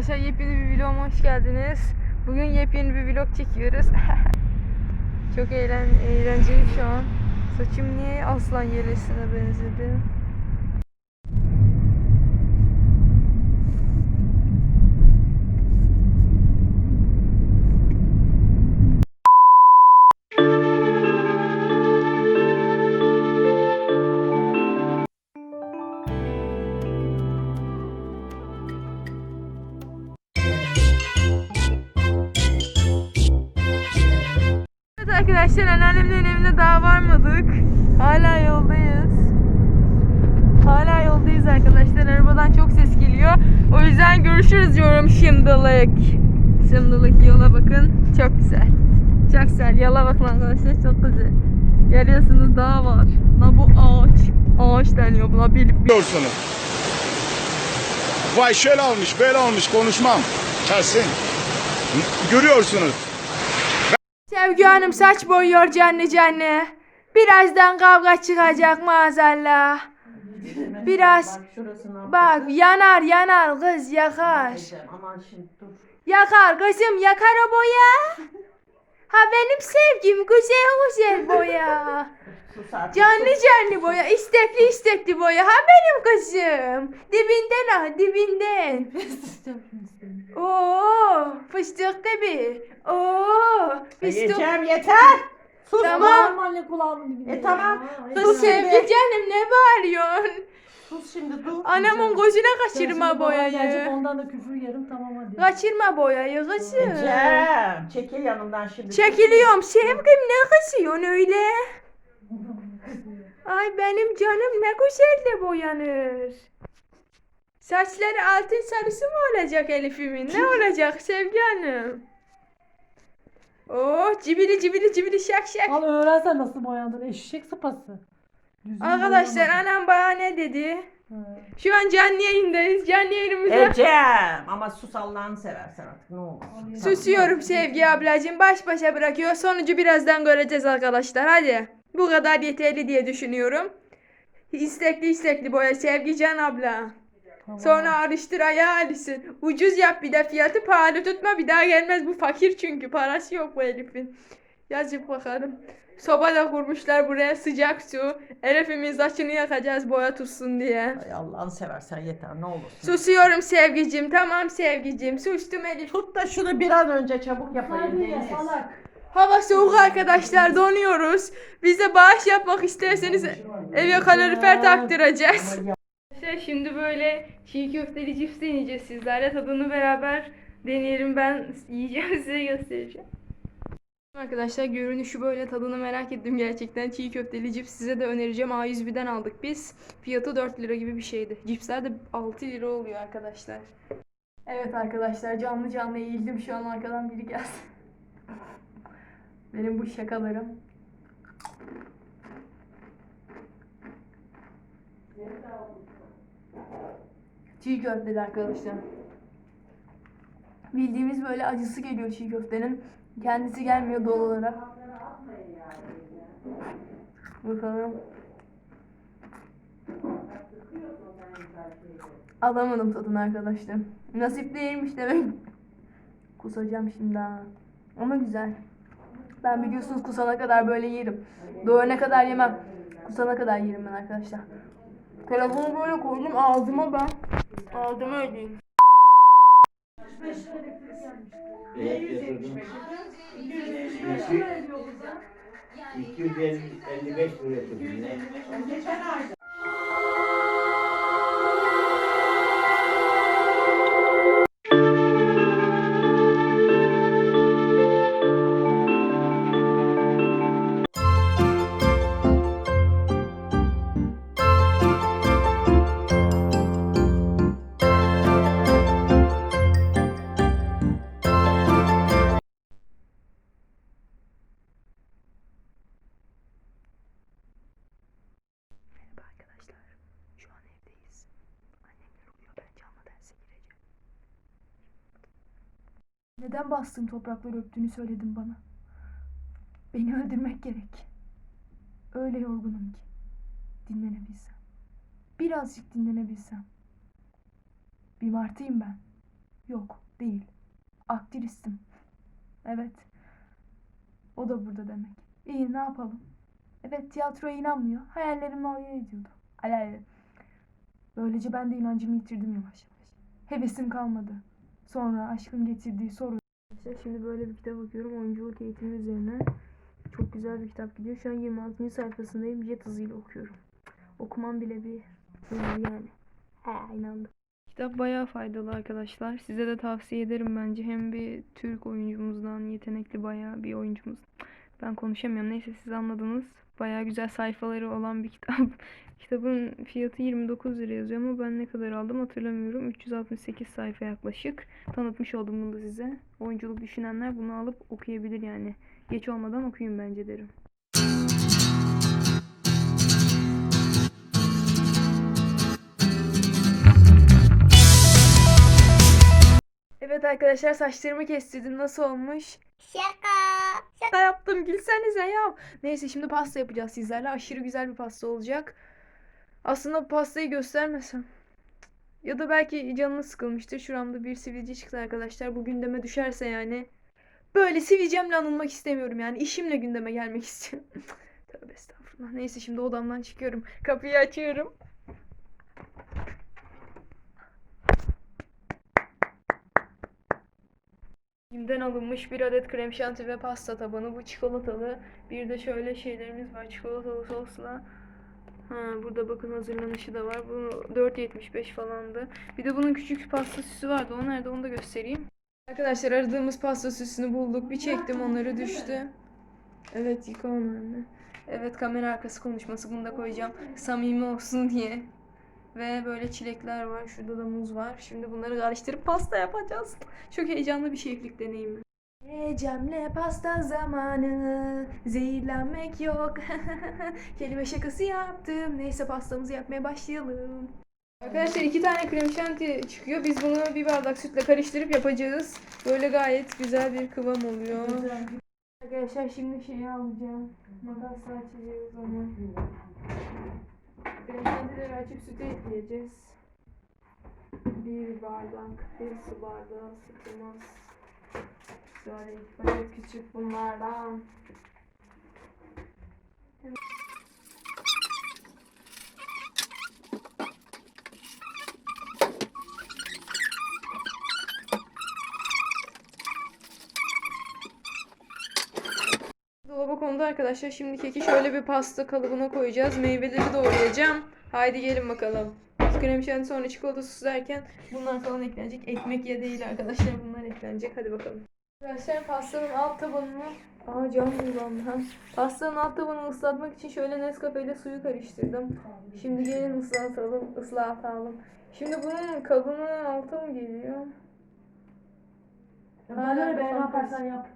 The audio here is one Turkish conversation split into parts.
Arkadaşlar yepyeni bir vloguma hoş geldiniz. Bugün yepyeni bir vlog çekiyoruz. Çok eğlen eğlenceli şu an. Saçım niye aslan yelesine benzedi? Arkadaşlar anneannemlerin evine daha varmadık. Hala yoldayız. Hala yoldayız arkadaşlar. Arabadan çok ses geliyor. O yüzden görüşürüz diyorum şimdilik. Şimdilik yola bakın. Çok güzel. Çok güzel. Yola bakın arkadaşlar. Çok güzel. Görüyorsunuz dağ var. Na bu ağaç. Ağaç deniyor buna. Bilip Biliyorsunuz. Vay şöyle almış, böyle almış konuşmam. Kesin. Görüyorsunuz. Sevgi Hanım saç boyuyor canlı canlı. Birazdan kavga çıkacak maazallah. Biraz bak yanar yanar kız yakar. Yakar kızım yakar o boya. Ha benim sevgim güzel güzel boya. Canlı canlı boya istekli istekli boya ha benim kızım. Dibinden ha dibinden. Oo fıstık gibi. Oo fıstık. Yiyeceğim yeter. Sus. Tamam. Anne kulağımın dibinde. E tamam. Kız Sus sevgi canım ne bağırıyorsun? Sus şimdi dur. Anamın gözüne kaçırma Gelecek boyayı. ondan da küfür yerim tamam hadi. Kaçırma boyayı kızım. Ecem. Çekil yanımdan şimdi. Çekiliyorum sevgim ne kızıyorsun öyle? Ay benim canım ne güzel de boyanır. Saçları altın sarısı mı olacak Elif'imin? Ne olacak Sevgi Hanım? Oh cibili cibili cibili şak şak. Al öğrensen nasıl boyandın eşek sıpası. Düzgün Arkadaşlar boyamadın. anam bana ne dedi? He. Şu an canlı yayındayız. Canlı yayınımıza Ecem. Ama sus Allah'ını seversen artık ne olur. susuyorum Sevgi ablacığım. Baş başa bırakıyor. Sonucu birazdan göreceğiz arkadaşlar. Hadi. Bu kadar yeterli diye düşünüyorum. İstekli istekli boya Sevgi Can abla. Tamam. Sonra araştır ayağı alışsın. Ucuz yap bir de fiyatı pahalı tutma bir daha gelmez bu fakir çünkü parası yok bu Elif'in. Yazıp bakalım. Soba da kurmuşlar buraya sıcak su. Elif'imin saçını yakacağız boya tutsun diye. Ay Allah'ını seversen yeter ne olursun. Susuyorum sevgicim tamam sevgicim sustum Elif. Tut da şunu bir an önce çabuk yapayım. Hadi salak. Hava soğuk arkadaşlar donuyoruz. Bize bağış yapmak isterseniz eve kalorifer taktıracağız. Arkadaşlar şimdi böyle çiğ köfteli cips deneyeceğiz sizlerle. Tadını beraber deneyelim. Ben yiyeceğim size göstereceğim. Arkadaşlar görünüşü böyle tadını merak ettim gerçekten. Çiğ köfteli cips size de önereceğim. A101'den aldık biz. Fiyatı 4 lira gibi bir şeydi. Cipsler de 6 lira oluyor arkadaşlar. Evet arkadaşlar canlı canlı eğildim şu an arkadan biri gelsin. Benim bu şakalarım. Çiğ köfteli arkadaşlar. Bildiğimiz böyle acısı geliyor çiğ köftenin. Kendisi gelmiyor doğal olarak. Bakalım. Alamadım tadını arkadaşlar. Nasip değilmiş demek. Kusacağım şimdi ha. Ama güzel. Ben biliyorsunuz kusana kadar böyle yerim. Doyana kadar yemem. Kusana kadar yerim ben arkadaşlar. Telefonu böyle koydum ağzıma ben. Ağzıma ödeyim. İki- 255 lira tutun ne? Merhaba Neden bastığım toprakları öptüğünü söyledin bana. Beni öldürmek gerek. Öyle yorgunum ki. Dinlenebilsem. Birazcık dinlenebilsem. Bir martıyım ben. Yok, değil. Aktivistim. Evet. O da burada demek. İyi, ne yapalım? Evet, tiyatroya inanmıyor. Hayallerimle oyun ediyordu. Alel. Böylece ben de inancımı yitirdim yavaş yavaş. Hevesim kalmadı. Sonra aşkın getirdiği soru. Şimdi böyle bir kitap okuyorum. Oyunculuk eğitimi üzerine. Çok güzel bir kitap gidiyor. Şu an 26. sayfasındayım. Jet hızıyla okuyorum. Okumam bile bir yani. He inandım. Kitap bayağı faydalı arkadaşlar. Size de tavsiye ederim bence. Hem bir Türk oyuncumuzdan yetenekli bayağı bir oyuncumuz. Ben konuşamıyorum. Neyse siz anladınız. Bayağı güzel sayfaları olan bir kitap. Kitabın fiyatı 29 lira yazıyor ama ben ne kadar aldım hatırlamıyorum. 368 sayfa yaklaşık. Tanıtmış oldum bunu da size. Oyunculuk düşünenler bunu alıp okuyabilir yani. Geç olmadan okuyun bence derim. Evet arkadaşlar saçlarımı kestirdim. Nasıl olmuş? Şaka. Şaka yaptım gülsenize ya. Neyse şimdi pasta yapacağız sizlerle. Aşırı güzel bir pasta olacak. Aslında pastayı göstermesem. Ya da belki canınız sıkılmıştır. Şuramda bir sivilce çıktı arkadaşlar. Bu gündeme düşerse yani. Böyle sivilcemle anılmak istemiyorum yani. işimle gündeme gelmek istiyorum. Tövbe estağfurullah. Neyse şimdi odamdan çıkıyorum. Kapıyı açıyorum. Bim'den alınmış bir adet krem şanti ve pasta tabanı. Bu çikolatalı. Bir de şöyle şeylerimiz var. Çikolatalı sosla. Ha, burada bakın hazırlanışı da var. Bu 4.75 falandı. Bir de bunun küçük pasta süsü vardı. O nerede onu da göstereyim. Arkadaşlar aradığımız pasta süsünü bulduk. Bir çektim onları düştü. Evet yıka onu anne. Evet kamera arkası konuşması bunu da koyacağım. Samimi olsun diye. Ve böyle çilekler var. Şurada da muz var. Şimdi bunları karıştırıp pasta yapacağız. Çok heyecanlı bir şeflik deneyimi. Cemle pasta zamanı Zehirlenmek yok Kelime şakası yaptım Neyse pastamızı yapmaya başlayalım Arkadaşlar iki tane krem şanti çıkıyor Biz bunu bir bardak sütle karıştırıp yapacağız Böyle gayet güzel bir kıvam oluyor Arkadaşlar şimdi şeyi alacağım Makasla açacağız onu Krem şantileri açıp süte ekleyeceğiz Bir bardak Bir su bardağı sıkılmaz Şöyle paket küçük bunlardan. Dolaba kondu arkadaşlar. Şimdi keki şöyle bir pasta kalıbına koyacağız. Meyveleri doğrayacağım. Haydi gelin bakalım. Krem şanti sonra çikolata sosu derken bunlar falan eklenecek. Ekmek ya değil arkadaşlar bunlar eklenecek. Hadi bakalım. Arkadaşlar pastanın alt tabanını Aa cam kullandı ha. Pastanın alt tabanını ıslatmak için şöyle Nescafe ile suyu karıştırdım. Şimdi gelin ıslatalım, ıslatalım. Şimdi bunun kabının alta mı geliyor? Bana ne be ne kafam yaparsan yap.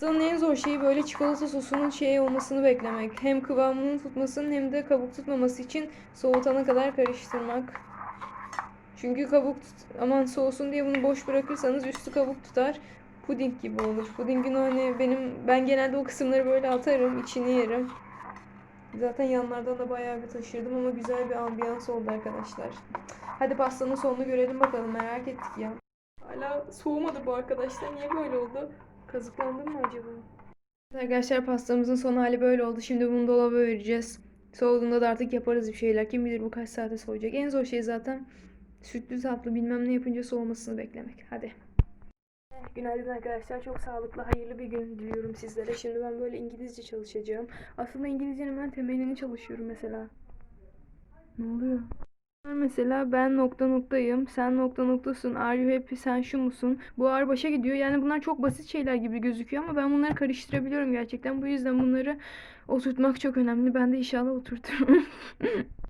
Pastanın en zor şeyi böyle çikolata sosunun şey olmasını beklemek. Hem kıvamının tutmasının hem de kabuk tutmaması için soğutana kadar karıştırmak. Çünkü kabuk tut aman soğusun diye bunu boş bırakırsanız üstü kabuk tutar. Puding gibi olur. Pudingin hani benim ben genelde o kısımları böyle atarım, içini yerim. Zaten yanlardan da bayağı bir taşırdım ama güzel bir ambiyans oldu arkadaşlar. Hadi pastanın sonunu görelim bakalım merak ettik ya. Hala soğumadı bu arkadaşlar. Niye böyle oldu? Kazıklandım mı acaba? Arkadaşlar pastamızın son hali böyle oldu. Şimdi bunu dolaba vereceğiz. Soğuduğunda da artık yaparız bir şeyler. Kim bilir bu kaç saate soğuyacak. En zor şey zaten sütlü tatlı bilmem ne yapınca soğumasını beklemek. Hadi. Günaydın arkadaşlar. Çok sağlıklı, hayırlı bir gün diliyorum sizlere. Şimdi ben böyle İngilizce çalışacağım. Aslında İngilizcenin ben temelini çalışıyorum mesela. Ne oluyor? Mesela ben nokta noktayım, sen nokta noktasın, are you happy, sen şu musun? Bu ağır başa gidiyor. Yani bunlar çok basit şeyler gibi gözüküyor ama ben bunları karıştırabiliyorum gerçekten. Bu yüzden bunları oturtmak çok önemli. Ben de inşallah oturturum.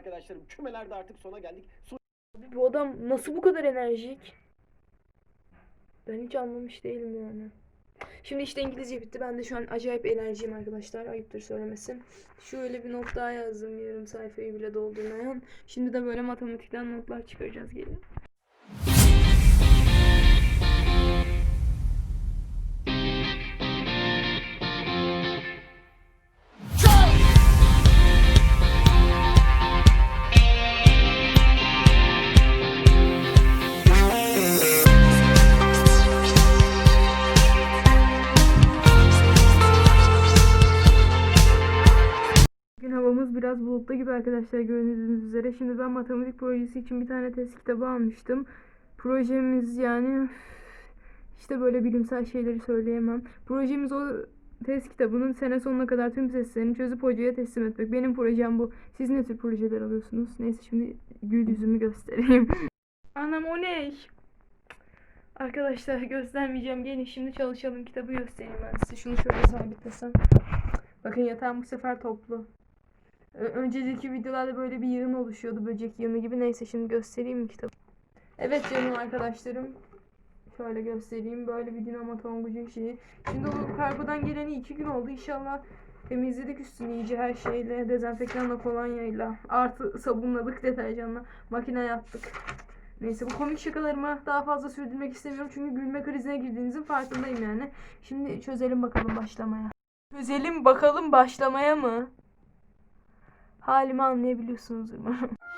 arkadaşlarım kümelerde artık sona geldik. Son Bu adam nasıl bu kadar enerjik? Ben hiç anlamış değilim yani. Şimdi işte İngilizce bitti. Ben de şu an acayip enerjiyim arkadaşlar. Ayıptır söylemesi. Şöyle bir not daha yazdım. Yarım sayfayı bile doldurmayan. Şimdi de böyle matematikten notlar çıkaracağız gelin. Biraz bulutlu gibi arkadaşlar gördüğünüz üzere. Şimdi ben matematik projesi için bir tane test kitabı almıştım. Projemiz yani işte böyle bilimsel şeyleri söyleyemem. Projemiz o test kitabının sene sonuna kadar tüm testlerini çözüp hocaya teslim etmek. Benim projem bu. Siz ne tür projeler alıyorsunuz? Neyse şimdi gül yüzümü göstereyim. Anam o ne? Arkadaşlar göstermeyeceğim. Gelin şimdi çalışalım. Kitabı göstereyim ben size. Şunu şöyle sabitlesem. Bakın yatağım bu sefer toplu. Önceki videolarda böyle bir yığın oluşuyordu böcek yığını gibi. Neyse şimdi göstereyim mi kitabı? Evet canım arkadaşlarım. Şöyle göstereyim. Böyle bir dinamo tongucun şeyi. Şimdi o kargodan geleni iki gün oldu. İnşallah temizledik üstünü iyice her şeyle. Dezenfektanla kolonyayla. Artı sabunladık deterjanla. Makine yaptık. Neyse bu komik şakalarımı daha fazla sürdürmek istemiyorum. Çünkü gülme krizine girdiğinizin farkındayım yani. Şimdi çözelim bakalım başlamaya. Çözelim bakalım başlamaya mı? Halimi anlayabiliyorsunuz umarım.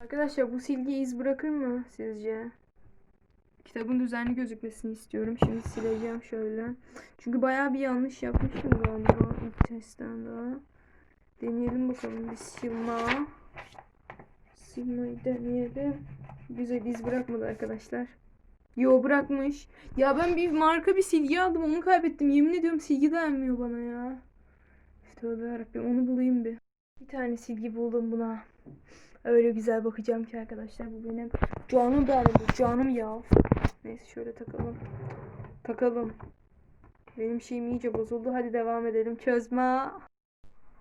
Arkadaşlar bu silgi iz bırakır mı sizce? Kitabın düzenli gözükmesini istiyorum. Şimdi sileceğim şöyle. Çünkü bayağı bir yanlış yapmışım galiba ilk testten daha. Deneyelim bakalım bir silma. Silmayı deneyelim. Güzel iz bırakmadı arkadaşlar. Yo bırakmış. Ya ben bir marka bir silgi aldım onu kaybettim. Yemin ediyorum silgi dayanmıyor bana ya. Tövbe yarabbim onu bulayım bir. Bir tane silgi buldum buna. Öyle güzel bakacağım ki arkadaşlar bu benim canım benim canım ya. Neyse şöyle takalım. Takalım. Benim şeyim iyice bozuldu. Hadi devam edelim. Çözme.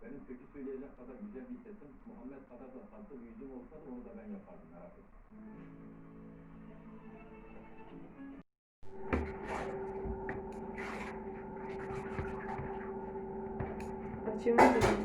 Benim türkü söyleyecek kadar güzel bir sesim, Muhammed kadar da tatlı bir yüzüm olsa da onu da ben yapardım merak etme. Açamadım.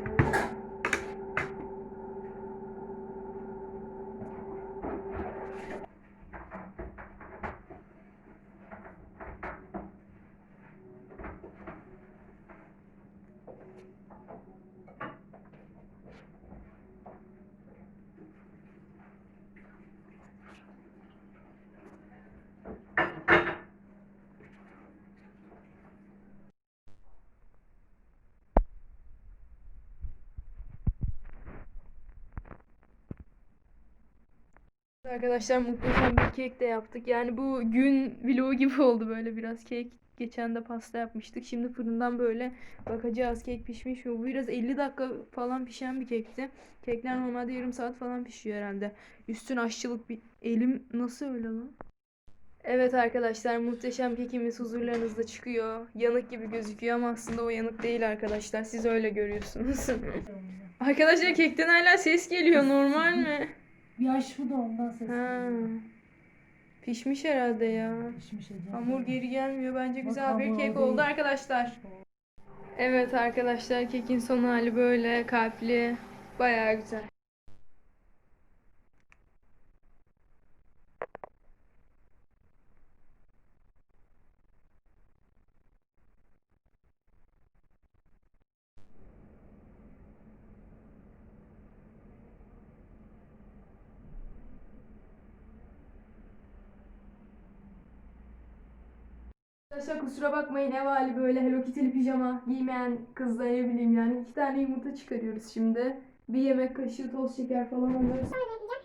Arkadaşlar muhteşem bir kek de yaptık. Yani bu gün vlogu gibi oldu böyle biraz kek. Geçen de pasta yapmıştık. Şimdi fırından böyle bakacağız kek pişmiş mi? Bu biraz 50 dakika falan pişen bir kekti. Kekler normalde yarım saat falan pişiyor herhalde. Üstün aşçılık bir elim nasıl öyle lan? Evet arkadaşlar muhteşem kekimiz huzurlarınızda çıkıyor. Yanık gibi gözüküyor ama aslında o yanık değil arkadaşlar. Siz öyle görüyorsunuz. arkadaşlar kekten hala ses geliyor normal mi? Yaş bu da ondan ses Ha. geliyor. Pişmiş herhalde ya. Pişmiş Ece. Hamur geri gelmiyor. Bence güzel bir hamur kek o değil. oldu arkadaşlar. Evet arkadaşlar kekin son hali böyle kalpli. Bayağı güzel. Arkadaşlar kusura bakmayın ev hali böyle Hello Kitty'li pijama giymeyen kızlar ne bileyim yani. iki tane yumurta çıkarıyoruz şimdi. Bir yemek kaşığı toz şeker falan onları İki tane yumurta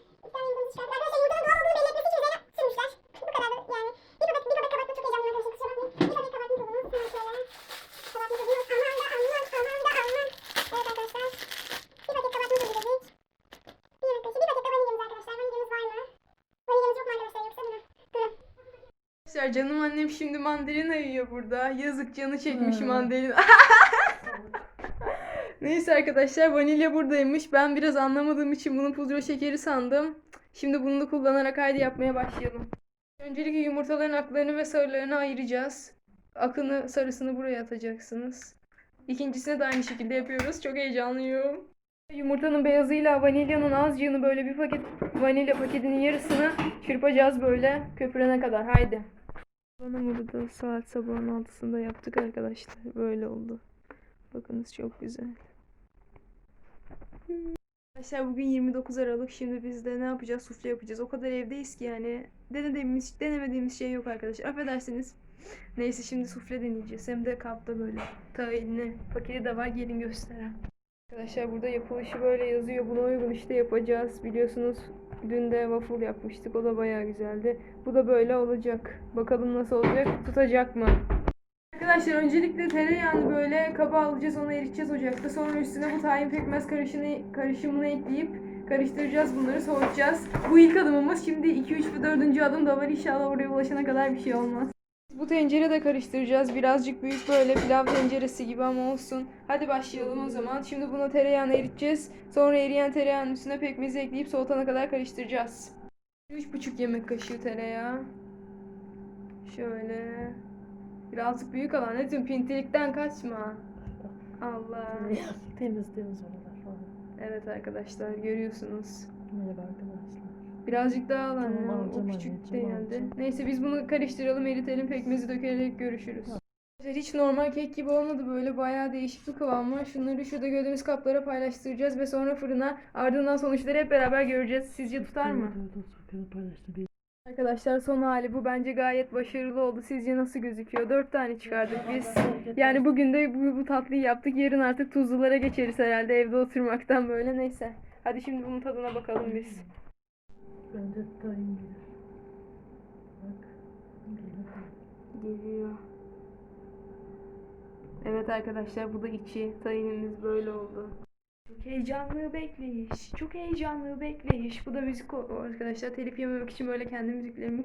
çıkardık. Arkadaşlar yumurtanın doğal olduğunu belli etmesi için üzerine sürmüşler. Bu kadar yani. Bir babak, bir babak kabartma çok heyecanlı. Arkadaşlar canım annem şimdi mandalina yiyor burada. Yazık canı çekmiş Hmm. mandalina. Neyse arkadaşlar vanilya buradaymış. Ben biraz anlamadığım için bunu pudra şekeri sandım. Şimdi bunu da kullanarak haydi yapmaya başlayalım. Öncelikle yumurtaların aklarını ve sarılarını ayıracağız. Akını sarısını buraya atacaksınız. İkincisini de aynı şekilde yapıyoruz. Çok heyecanlıyım. Yumurtanın beyazıyla vanilyanın azıcığını böyle bir paket vanilya paketinin yarısını çırpacağız böyle köpürene kadar. Haydi. Bana burada saat sabahın altısında yaptık arkadaşlar. Böyle oldu. Bakınız çok güzel. Arkadaşlar bugün 29 Aralık. Şimdi biz de ne yapacağız? Sufle yapacağız. O kadar evdeyiz ki yani. Denediğimiz, denemediğimiz şey yok arkadaşlar. Affedersiniz. Neyse şimdi sufle deneyeceğiz. Hem de kapta böyle. Tahinli paketi de var. Gelin göstereyim. Arkadaşlar burada yapılışı böyle yazıyor. Buna uygun işte yapacağız. Biliyorsunuz dün de waffle yapmıştık. O da bayağı güzeldi. Bu da böyle olacak. Bakalım nasıl olacak? Tutacak mı? Arkadaşlar öncelikle tereyağını böyle kaba alacağız. Onu eriteceğiz ocakta. Sonra üstüne bu tahin pekmez karışını, karışımını ekleyip karıştıracağız bunları soğutacağız. Bu ilk adımımız. Şimdi 2, 3 ve 4. adım da var. İnşallah oraya ulaşana kadar bir şey olmaz. Bu tencere de karıştıracağız. Birazcık büyük böyle pilav tenceresi gibi ama olsun. Hadi başlayalım o zaman. Şimdi bunu tereyağını eriteceğiz. Sonra eriyen tereyağının üstüne pekmezi ekleyip soğutana kadar karıştıracağız. 3,5 yemek kaşığı tereyağı. Şöyle. Birazcık büyük alan. Ne diyorsun? Pintilikten kaçma. Allah. temiz temiz oralar. Evet arkadaşlar görüyorsunuz. Merhaba arkadaşlar. Birazcık daha alan Tamam. O alacağım küçük anneciğim, değildi. alacağım. Neyse biz bunu karıştıralım, eritelim, pekmezi dökerek görüşürüz. Arkadaşlar Hiç normal kek gibi olmadı böyle bayağı değişik bir kıvam var. Şunları şurada gördüğümüz kaplara paylaştıracağız ve sonra fırına ardından sonuçları hep beraber göreceğiz. Sizce tutar mı? Arkadaşlar son hali bu bence gayet başarılı oldu. Sizce nasıl gözüküyor? Dört tane çıkardık biz. Yani bugün de bu, bu tatlıyı yaptık. Yarın artık tuzlulara geçeriz herhalde evde oturmaktan böyle. Neyse. Hadi şimdi bunun tadına bakalım biz. Bence tayin gelir. Bak. Gelir. Geliyor. Evet arkadaşlar bu da içi. Tayinimiz böyle oldu. Çok heyecanlı bekleyiş. Çok heyecanlı bekleyiş. Bu da müzik o- arkadaşlar. Telif yememek için böyle kendi müziklerimi